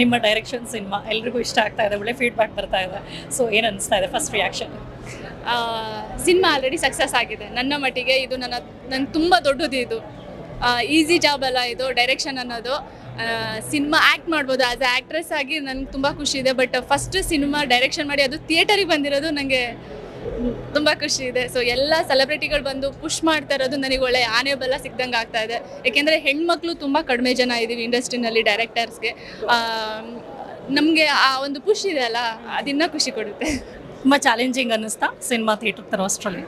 ನಿಮ್ಮ direction cinema ಎಲ್ರಿಗೂ ಇಷ್ಟ ಆಗ್ತಾ ಇದೆ, ಒಳ್ಳೆ ಫೀಡ್ಬ್ಯಾಕ್ ಬರ್ತಾ ಇದೆ. ಸೊ ಏನು ಅನಿಸ್ತಾ ಇದೆ first reaction cinema already success ಆಗಿದೆ. ನನ್ನ ಮಟ್ಟಿಗೆ ಇದು ನನ್ನ ನಂಗೆ ತುಂಬ ದೊಡ್ಡದು ಇದು. ಈಸಿ ಜಾಬ್ ಅಲ್ಲ ಇದು ಡೈರೆಕ್ಷನ್ ಅನ್ನೋದು. ಸಿನಿಮಾ ಆ್ಯಕ್ಟ್ ಮಾಡ್ಬೋದು. ಆ್ಯಸ್ ಆ್ಯಕ್ಟ್ರೆಸ್ ಆಗಿ ನನಗೆ ತುಂಬ ಖುಷಿ ಇದೆ ಬಟ್ ಫಸ್ಟ್ ಸಿನಿಮಾ ಡೈರೆಕ್ಷನ್ ಮಾಡಿ ಅದು ಥಿಯೇಟರಿಗೆ ಬಂದಿರೋದು ನನಗೆ ತುಂಬ ಖುಷಿ ಇದೆ. ಸೊ ಎಲ್ಲ ಸೆಲೆಬ್ರಿಟಿಗಳು ಬಂದು ಪುಷ್ ಮಾಡ್ತಾ ಇರೋದು ನನಗೆ ಒಳ್ಳೆ ಆನೆ ಬಲ ಸಿಕ್ದಂಗೆ ಆಗ್ತಾ ಇದೆ. ಯಾಕೆಂದರೆ ಹೆಣ್ಮಕ್ಳು ತುಂಬ ಕಡಿಮೆ ಜನ ಇದ್ದೀವಿ ಇಂಡಸ್ಟ್ರಿನಲ್ಲಿ ಡೈರೆಕ್ಟರ್ಸ್ಗೆ ನಮಗೆ ಆ ಒಂದು ಪುಷ್ ಇದೆ ಅಲ್ಲ ಅದಿನ್ನ ಖುಷಿ ಕೊಡುತ್ತೆ. ತುಂಬ ಚಾಲೆಂಜಿಂಗ್ ಅನ್ನಿಸ್ತಾ ಸಿನಿಮಾ ಥಿಯೇಟರ್ ತರೋ ಅಷ್ಟರಲ್ಲಿ.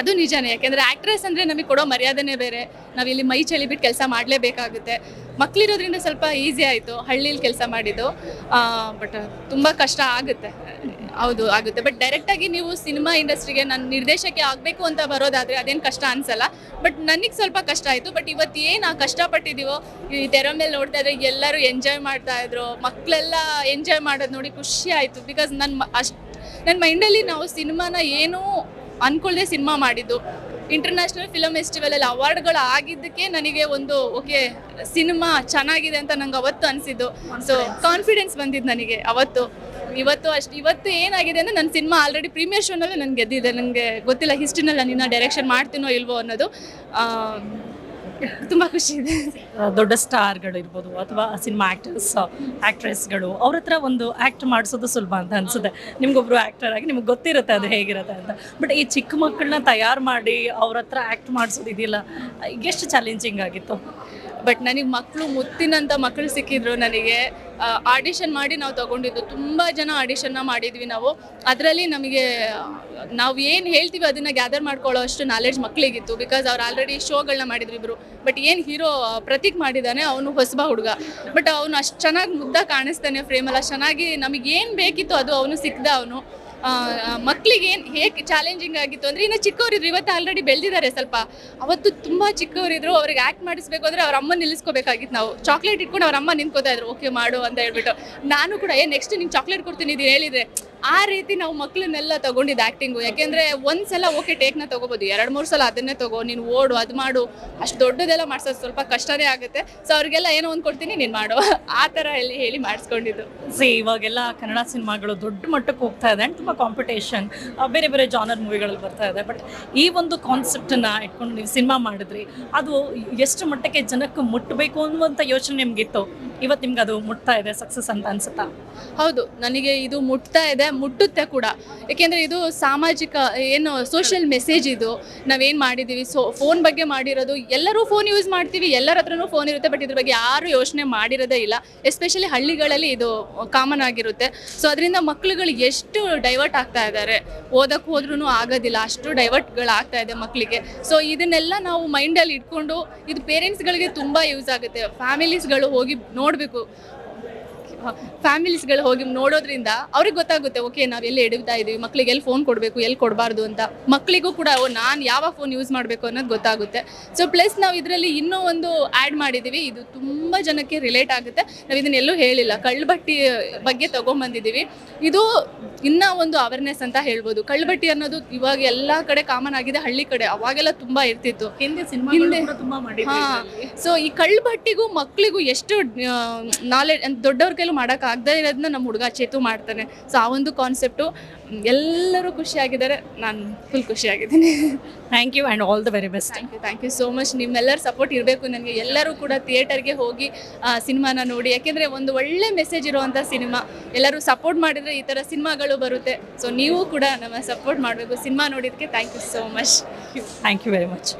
ಅದು ನಿಜಾನೇ ಯಾಕೆಂದರೆ ಆ್ಯಕ್ಟ್ರೆಸ್ ಅಂದರೆ ನಮಗೆ ಕೊಡೋ ಮರ್ಯಾದೆನೇ ಬೇರೆ. ನಾವಿಲ್ಲಿ ಮೈ ಚಳಿ ಬಿಟ್ಟು ಕೆಲಸ ಮಾಡಲೇಬೇಕಾಗುತ್ತೆ. ಮಕ್ಳಿರೋದ್ರಿಂದ ಸ್ವಲ್ಪ ಈಸಿ ಆಯಿತು ಹಳ್ಳಿಲಿ ಕೆಲಸ ಮಾಡಿದ್ದು. ಬಟ್ ತುಂಬ ಕಷ್ಟ ಆಗುತ್ತೆ. ಹೌದು ಆಗುತ್ತೆ. ಬಟ್ ಡೈರೆಕ್ಟ್ ಆಗಿ ನೀವು ಸಿನಿಮಾ ಇಂಡಸ್ಟ್ರಿಗೆ ನಾನು ನಿರ್ದೇಶಕ್ಕೆ ಆಗಬೇಕು ಅಂತ ಬರೋದಾದರೆ ಅದೇನು ಕಷ್ಟ ಅನ್ಸಲ್ಲ. ಬಟ್ ನನಗೆ ಸ್ವಲ್ಪ ಕಷ್ಟ ಆಯಿತು. ಬಟ್ ಇವತ್ತು ಏನು ಆ ಕಷ್ಟಪಟ್ಟಿದ್ದೀವೋ ಈ ತೆರೆ ಮೇಲೆ ನೋಡ್ತಾ ಇದ್ರೆ ಎಲ್ಲರೂ ಎಂಜಾಯ್ ಮಾಡ್ತಾ ಇದ್ರು. ಮಕ್ಕಳೆಲ್ಲ ಎಂಜಾಯ್ ಮಾಡೋದು ನೋಡಿ ಖುಷಿ ಆಯಿತು. ಬಿಕಾಸ್ ನನ್ನ ಅಷ್ಟು ನನ್ನ ಮೈಂಡಲ್ಲಿ ನಾವು ಸಿನಿಮಾನ ಏನೂ ಅನ್ಕೊಳ್ದೆ ಸಿನಿಮಾ ಮಾಡಿದ್ದು. ಇಂಟರ್ನ್ಯಾಷನಲ್ ಫಿಲಮ್ ಫೆಸ್ಟಿವಲಲ್ಲಿ ಅವಾರ್ಡ್ಗಳು ಆಗಿದ್ದಕ್ಕೆ ನನಗೆ ಒಂದು ಓಕೆ ಸಿನಿಮಾ ಚೆನ್ನಾಗಿದೆ ಅಂತ ನಂಗೆ ಅವತ್ತು ಅನಿಸಿದ್ದು. ಸೊ ಕಾನ್ಫಿಡೆನ್ಸ್ ಬಂದಿದ್ದು ನನಗೆ ಅವತ್ತು. ಇವತ್ತು ಅಷ್ಟು ಇವತ್ತು ಏನಾಗಿದೆ ಅಂದರೆ ನನ್ನ ಸಿನಿಮಾ ಆಲ್ರೆಡಿ ಪ್ರೀಮಿಯರ್ ಶೋನಲ್ಲೂ ನನಗೆ ಗೆದ್ದಿದೆ ನನಗೆ ಗೊತ್ತಿಲ್ಲ ಹಿಸ್ಟ್ರಿನಲ್ಲಿ ನಾನು ಇನ್ನೂ ಡೈರೆಕ್ಷನ್ ಮಾಡ್ತೀನೋ ಇಲ್ವೋ ಅನ್ನೋದು. ತುಂಬ ಖುಷಿ ಇದೆ. ದೊಡ್ಡ ಸ್ಟಾರ್ಗಳು ಇರ್ಬೋದು ಅಥವಾ ಸಿನಿಮಾ ಆ್ಯಕ್ಟರ್ಸ್ ಆ್ಯಕ್ಟ್ರೆಸ್ಗಳು ಅವ್ರ ಹತ್ರ ಒಂದು ಆ್ಯಕ್ಟ್ ಮಾಡಿಸೋದು ಸುಲಭ ಅಂತ ಅನಿಸುತ್ತೆ. ನಿಮ್ಗೊಬ್ರು ಆ್ಯಕ್ಟರ್ ಆಗಿ ನಿಮ್ಗೆ ಗೊತ್ತಿರುತ್ತೆ ಅದು ಹೇಗಿರುತ್ತೆ ಅಂತ. ಬಟ್ ಈ ಚಿಕ್ಕ ಮಕ್ಕಳನ್ನ ತಯಾರು ಮಾಡಿ ಅವ್ರ ಹತ್ರ ಆ್ಯಕ್ಟ್ ಮಾಡಿಸೋದು ಇದೆಯಲ್ಲ ಎಷ್ಟು ಚಾಲೆಂಜಿಂಗ್ ಆಗಿತ್ತು? ಬಟ್ ನನಗೆ ಮಕ್ಕಳು ಮುತ್ತಿನಂಥ ಮಕ್ಕಳು ಸಿಕ್ಕಿದ್ರು ನನಗೆ ಆಡಿಷನ್ ಮಾಡಿ ನಾವು ತಗೊಂಡಿದ್ದು. ತುಂಬ ಜನ ಆಡಿಷನ್ನ ಮಾಡಿದ್ವಿ ನಾವು. ಅದರಲ್ಲಿ ನಮಗೆ, ನಾವು ಏನು ಹೇಳ್ತೀವಿ ಅದನ್ನು ಗ್ಯಾದರ್ ಮಾಡ್ಕೊಳ್ಳೋ ಅಷ್ಟು ನಾಲೆಡ್ಜ್ ಮಕ್ಕಳಿಗಿತ್ತು ಬಿಕಾಸ್ ಅವ್ರು ಆಲ್ರೆಡಿ ಶೋಗಳನ್ನ ಮಾಡಿದ್ರು ಇಬ್ಬರು ಬಟ್ ಏನು ಹೀರೋ ಪ್ರತೀಕ್ ಮಾಡಿದ್ದಾನೆ ಅವನು ಹೊಸಬ ಹುಡುಗ. ಬಟ್ ಅವನು ಅಷ್ಟು ಚೆನ್ನಾಗಿ ಮುದ್ದ ಕಾಣಿಸ್ತಾನೆ ಫ್ರೇಮಲ್ಲಿ ಅಷ್ಟು ಚೆನ್ನಾಗಿ ನಮಗೇನು ಬೇಕಿತ್ತು ಅದು ಅವನು ಸಿಕ್ಕಿದ ಅವನು. ಮಕ್ಕಳಿಗೆ ಏನು ಹೇಗೆ ಚಾಲೆಂಜಿಂಗ್ ಆಗಿತ್ತು ಅಂದರೆ ಇನ್ನು ಚಿಕ್ಕವರಿದ್ರು, ಇವತ್ತು ಆಲ್ರೆಡಿ ಬೆಳೆದಿದ್ದಾರೆ ಸ್ವಲ್ಪ. ಅವತ್ತು ತುಂಬ ಚಿಕ್ಕವರಿದ್ರು, ಅವ್ರಿಗೆ ಆ್ಯಕ್ಟ್ ಮಾಡಿಸ್ಬೇಕು ಅಂದರೆ ಅವ್ರ ಅಮ್ಮ ನಿಲ್ಲಿಸ್ಕೋಬೇಕಾಗಿತ್ತು ನಾವು. ಚಾಕ್ಲೇಟ್ ಇಟ್ಕೊಂಡು ಅವ್ರ ಅಮ್ಮ ನಿಂತ್ಕೋತಾ ಇದ್ರು ಓಕೆ ಮಾಡು ಅಂತ ಹೇಳ್ಬಿಟ್ಟು. ನಾನು ಕೂಡ, ಏ ನೆಕ್ಸ್ಟ್ ನಿಂಗೆ ಚಾಕ್ಲೇಟ್ ಕೊಡ್ತೀನಿ ಇದು ಹೇಳಿದ್ರೆ. ಆ ರೀತಿ ನಾವು ಮಕ್ಕಳನ್ನೆಲ್ಲ ತಗೊಂಡಿದ್ದು ಆ್ಯಕ್ಟಿಂಗು ಯಾಕೆಂದರೆ ಒಂದು ಸಲ ಓಕೆ ಟೇಕ್ನ ತೊಗೋಬೋದು. ಎರಡು, ಮೂರು ಸಲ ಅದನ್ನೇ ತಗೋ. ನೀನು ಓಡು, ಅದು ಮಾಡು. ಅಷ್ಟು ದೊಡ್ಡದೆಲ್ಲ ಮಾಡ್ಸೋದು ಸ್ವಲ್ಪ ಕಷ್ಟನೇ ಆಗುತ್ತೆ. ಸೊ ಅವ್ರಿಗೆಲ್ಲ ಏನೋ ಒಂದ್ ಕೊಡ್ತೀನಿ, ನೀನು ಮಾಡು. ಆ ಥರ ಹೇಳಿ ಹೇಳಿ ಮಾಡಿಸ್ಕೊಂಡಿದ್ದು. ಸಿ ಇವಾಗೆಲ್ಲ ಕನ್ನಡ ಸಿನಿಮಾಗಳು ದೊಡ್ಡ ಮಟ್ಟಕ್ಕೆ ಹೋಗ್ತಾ ಇದೆ ಆ್ಯಂಡ್ ತುಂಬ ಕಾಂಪಿಟೇಷನ್ ಬೇರೆ ಬೇರೆ ಜಾನರ್ ಮೂವಿಗಳಲ್ಲಿ ಬರ್ತಾ ಇದೆ. ಬಟ್ ಈ ಒಂದು ಕಾನ್ಸೆಪ್ಟನ್ನು ಇಟ್ಕೊಂಡು ನೀವು ಸಿನಿಮಾ ಮಾಡಿದ್ರಿ, ಅದು ಎಷ್ಟು ಮಟ್ಟಕ್ಕೆ ಜನಕ್ಕೆ ಮುಟ್ಟಬೇಕು ಅನ್ನುವಂಥ ಯೋಚನೆ ನಿಮಗಿತ್ತು? ಇವತ್ತು ನಿಮ್ಗೆ ಅದು ಮುಟ್ತಾ ಇದೆ ಸಕ್ಸಸ್ ಅಂತ ಅನ್ಸುತ್ತಾ? ಹೌದು, ನನಗೆ ಇದು ಮುಟ್ತಾ ಇದೆ, ಮುಟ್ಟುತ್ತೆ ಕೂಡ. ಏಕೆಂದರೆ ಇದು ಸಾಮಾಜಿಕ, ಏನು ಸೋಷಿಯಲ್ ಮೆಸೇಜ್ ಇದು. ನಾವೇನು ಮಾಡಿದ್ದೀವಿ ಸೊ ಫೋನ್ ಬಗ್ಗೆ ಮಾಡಿರೋದು, ಎಲ್ಲರೂ ಫೋನ್ ಯೂಸ್ ಮಾಡ್ತೀವಿ, ಎಲ್ಲರ ಹತ್ರನೂ ಫೋನ್ ಇರುತ್ತೆ ಬಟ್ ಇದ್ರ ಬಗ್ಗೆ ಯಾರು ಯೋಚನೆ ಮಾಡಿರೋದೇ ಇಲ್ಲ. ಎಸ್ಪೆಷಲಿ ಹಳ್ಳಿಗಳಲ್ಲಿ ಇದು ಕಾಮನ್ ಆಗಿರುತ್ತೆ. ಸೊ ಅದರಿಂದ ಮಕ್ಕಳುಗಳು ಎಷ್ಟು ಡೈವರ್ಟ್ ಆಗ್ತಾ ಇದ್ದಾರೆ ಓದಕ್ಕೆ ಹೋದ್ರೂ ಆಗೋದಿಲ್ಲ, ಅಷ್ಟು ಡೈವರ್ಟ್ಗಳಾಗ್ತಾ ಇದೆ ಮಕ್ಕಳಿಗೆ ಸೊ ಇದನ್ನೆಲ್ಲ ನಾವು ಮೈಂಡಲ್ಲಿ ಇಟ್ಕೊಂಡು, ಇದು ಪೇರೆಂಟ್ಸ್ಗಳಿಗೆ ತುಂಬ ಯೂಸ್ ಆಗುತ್ತೆ. ಫ್ಯಾಮಿಲೀಸ್ಗಳು ಹೋಗಿ ನೋಡಬೇಕು. ಫ್ಯಾಮಿಲೀಸ್ಗಳು ಹೋಗಿ ನೋಡೋದ್ರಿಂದ ಅವ್ರಿಗೆ ಗೊತ್ತಾಗುತ್ತೆ ಓಕೆ ನಾವು ಎಲ್ಲಿ ಎಡವ್ತಾ ಇದೀವಿ ಮಕ್ಳಿಗೆ ಎಲ್ಲಿ ಫೋನ್ ಕೊಡಬೇಕು ಎಲ್ಲಿ ಕೊಡಬಾರ್ದು ಅಂತ. ಮಕ್ಕಳಿಗೂ ಕೂಡ ಓ ನಾನು ಯಾವ ಫೋನ್ ಯೂಸ್ ಮಾಡಬೇಕು ಅನ್ನೋದು ಗೊತ್ತಾಗುತ್ತೆ. ಸೊ ಪ್ಲಸ್ ನಾವು ಇದರಲ್ಲಿ ಇನ್ನೂ ಒಂದು ಆ್ಯಡ್ ಮಾಡಿದ್ದೀವಿ ಇದು ತುಂಬ ಜನಕ್ಕೆ ರಿಲೇಟ್ ಆಗುತ್ತೆ. ನಾವು ಇದನ್ನ ಎಲ್ಲೂ ಹೇಳಿಲ್ಲ ಕಳ್ಳಬಟ್ಟಿ ಬಗ್ಗೆ ತೊಗೊಂಬಂದಿದ್ದೀವಿ ಇದು ಇನ್ನೂ ಒಂದು ಅವೇರ್ನೆಸ್ ಅಂತ ಹೇಳ್ಬೋದು. ಕಳ್ಳಬಟ್ಟಿ ಅನ್ನೋದು ಇವಾಗ ಎಲ್ಲ ಕಡೆ ಕಾಮನ್ ಆಗಿದೆ ಹಳ್ಳಿ ಕಡೆ ಅವಾಗೆಲ್ಲ ತುಂಬ ಇರ್ತಿತ್ತು. ಹಿಂದೆ ಹಾ. ಸೊ ಈ ಕಳ್ಳಬಟ್ಟಿಗೂ ಮಕ್ಕಳಿಗೂ ಎಷ್ಟು ನಾಲೆಡ್ ದೊಡ್ಡವ್ರ ಮಾಡೋಕೆ ಆಗದೇ ಇರೋದನ್ನ ನಮ್ಮ ಹುಡುಗ ಚೇತು ಮಾಡ್ತಾನೆ. ಸೊ ಆ ಒಂದು ಕಾನ್ಸೆಪ್ಟು ಎಲ್ಲರೂ ಖುಷಿಯಾಗಿದ್ದಾರೆ. ನಾನು full ಖುಷಿಯಾಗಿದ್ದೀನಿ. Thank you and all the very best thank you thank you so much ನಿಮ್ಮೆಲ್ಲರ ಸಪೋರ್ಟ್ ಇರಬೇಕು ನನಗೆ. ಎಲ್ಲರೂ ಕೂಡ ಥಿಯೇಟರ್ಗೆ ಹೋಗಿ ಸಿನಿಮಾನ ನೋಡಿ. ಯಾಕೆಂದರೆ ಒಂದು ಒಳ್ಳೆ ಮೆಸೇಜ್ ಇರುವಂಥ ಸಿನಿಮಾ. ಎಲ್ಲರೂ ಸಪೋರ್ಟ್ ಮಾಡಿದರೆ ಈ ಥರ ಸಿನಿಮಾಗಳು ಬರುತ್ತೆ. ಸೊ ನೀವು ಕೂಡ ನಮ್ಮ ಸಪೋರ್ಟ್ ಮಾಡಬೇಕು. ಸಿನಿಮಾ ನೋಡಿದ್ದಕ್ಕೆ thank you so much thank you very much